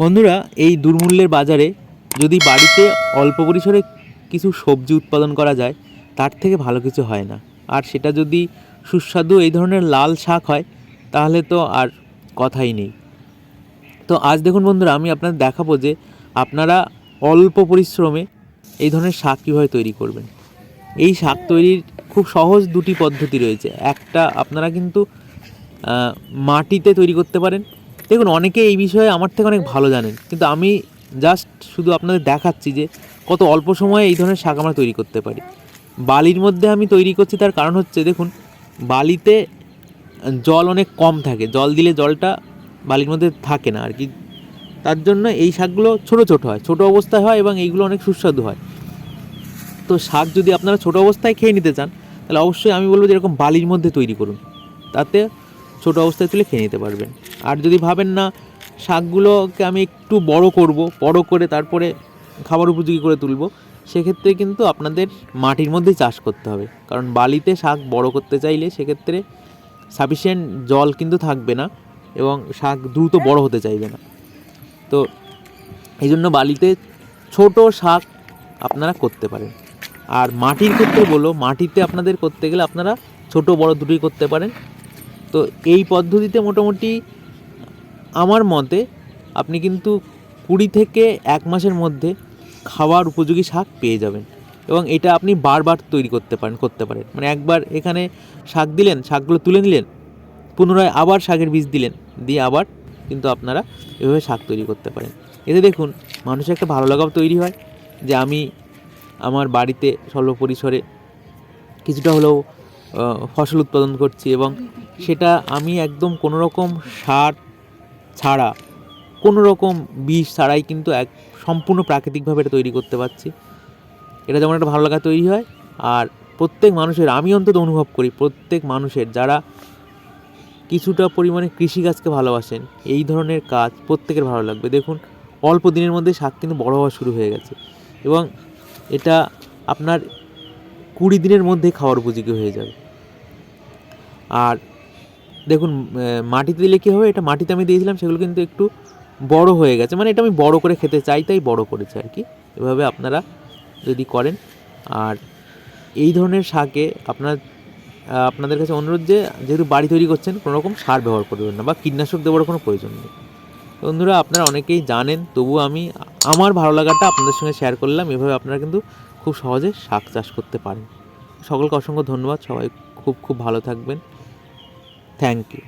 বন্ধুরা, এই দুর্মূল্যের বাজারে যদি বাড়িতে অল্প পরিসরে কিছু সবজি উৎপাদন করা যায়, তার থেকে ভালো কিছু হয় না। আর সেটা যদি সুস্বাদু এই ধরনের লাল শাক হয়, তাহলে তো আর কথাই নেই। তো আজ দেখুন বন্ধুরা, আমি আপনাদের দেখাবো যে আপনারা অল্প পরিশ্রমে এই ধরনের শাক কীভাবে তৈরি করবেন। এই শাক তৈরির খুব সহজ দুটি পদ্ধতি রয়েছে। একটা, আপনারা কিন্তু মাটিতে তৈরি করতে পারেন দেখুন, অনেকে এই বিষয়ে আমার থেকে অনেক ভালো জানেন, কিন্তু আমি জাস্ট শুধু আপনাদের দেখাচ্ছি যে কত অল্প সময়ে এই ধরনের শাক আমরা তৈরি করতে পারি। বালির মধ্যে আমি তৈরি করছি, তার কারণ হচ্ছে, দেখুন, বালিতে জল অনেক কম থাকে, জল দিলে জলটা বালির মধ্যে থাকে না আর কি। তার জন্য এই শাকগুলো ছোট ছোট হয়, ছোট অবস্থায় হয় এবং এইগুলো অনেক সুস্বাদু হয়। তো শাক যদি আপনারা ছোট অবস্থায় খেয়ে নিতে চান, তাহলে অবশ্যই আমি বলব যে এরকম বালির মধ্যে তৈরি করুন। তাতে ছোট অবস্থায় তুলে খেয়ে নিতে পারবেন। আর যদি ভাবেন না, শাকগুলোকে আমি একটু বড় করব, বড় করে তারপরে খাবার উপযোগী করে তুলব, সেক্ষেত্রে কিন্তু আপনাদের মাটির মধ্যেই চাষ করতে হবে। কারণ বালিতে শাক বড় করতে চাইলে সেক্ষেত্রে সাফিসিয়েন্ট জল কিন্তু থাকবে না এবং শাক দ্রুত বড় হতে চাইবে না। তো এই জন্য বালিতে ছোট শাক আপনারা করতে পারেন। আর মাটির ক্ষেত্রে বলো মাটিতে আপনাদের করতে গেলে আপনারা ছোট বড় দুটোই করতে পারেন। তো এই পদ্ধতিতে মোটামুটি আমার মতে আপনি কিন্তু কুড়ি থেকে এক মাসের মধ্যে খাওয়ার উপযোগী শাক পেয়ে যাবেন এবং এটা আপনি বারবার তৈরি করতে পারেন করতে পারেন। মানে একবার এখানে শাক দিলেন, শাকগুলো তুলে নিলেন, পুনরায় আবার শাকের বীজ দিলেন, দিয়ে আবার কিন্তু আপনারা এভাবে শাক তৈরি করতে পারেন। এতে দেখুন, মানুষের একটা ভালো লাগাও তৈরি হয় যে আমি আমার বাড়িতে স্বল্প পরিসরে কিছুটা হলেও ফসল উৎপাদন করছি এবং সেটা আমি একদম কোনো রকম সার ছাড়া কোনো রকম বিষ ছাড়াই কিন্তু এক সম্পূর্ণ প্রাকৃতিকভাবে এটা তৈরি করতে পারছি। এটা যেমন একটা ভালো লাগা তৈরি হয়, আর প্রত্যেক মানুষের, আমি অন্তত অনুভব করি, প্রত্যেক মানুষের যারা কিছুটা পরিমাণে কৃষিকাজকে ভালোবাসেন, এই ধরনের কাজ প্রত্যেকের ভালো লাগবে। দেখুন, অল্প দিনের মধ্যে শাক কিন্তু বড় হওয়া শুরু হয়ে গেছে এবং এটা আপনার কুড়ি দিনের মধ্যে খাওয়ার উপযোগী হয়ে যাবে। আর দেখুন মাটিতে দিলে কী হবে? এটা মাটিতে আমি দিয়েছিলাম, সেগুলো কিন্তু একটু বড় হয়ে গেছে। মানে এটা আমি বড় করে খেতে চাই, তাই বড় করেছে আর কি। এভাবে আপনারা যদি করেন, আর এই ধরনের শাকে আপনার আপনাদের কাছে অনুরোধ যে, যেহেতু বাড়ি তৈরি করছেন কোনো রকম সার ব্যবহার করবেন না, বা কীটনাশক দেওয়ার কোনো প্রয়োজন নেই। বন্ধুরা, আপনারা অনেকেই জানেন, তবুও আমি, আমার ভালো লাগাটা আপনাদের সঙ্গে শেয়ার করলাম। এভাবে আপনারা কিন্তু খুব সহজে শাক চাষ করতে পারেন। সকলকে অসংখ্য ধন্যবাদ। সবাই খুব খুব ভালো থাকবেন। Thank you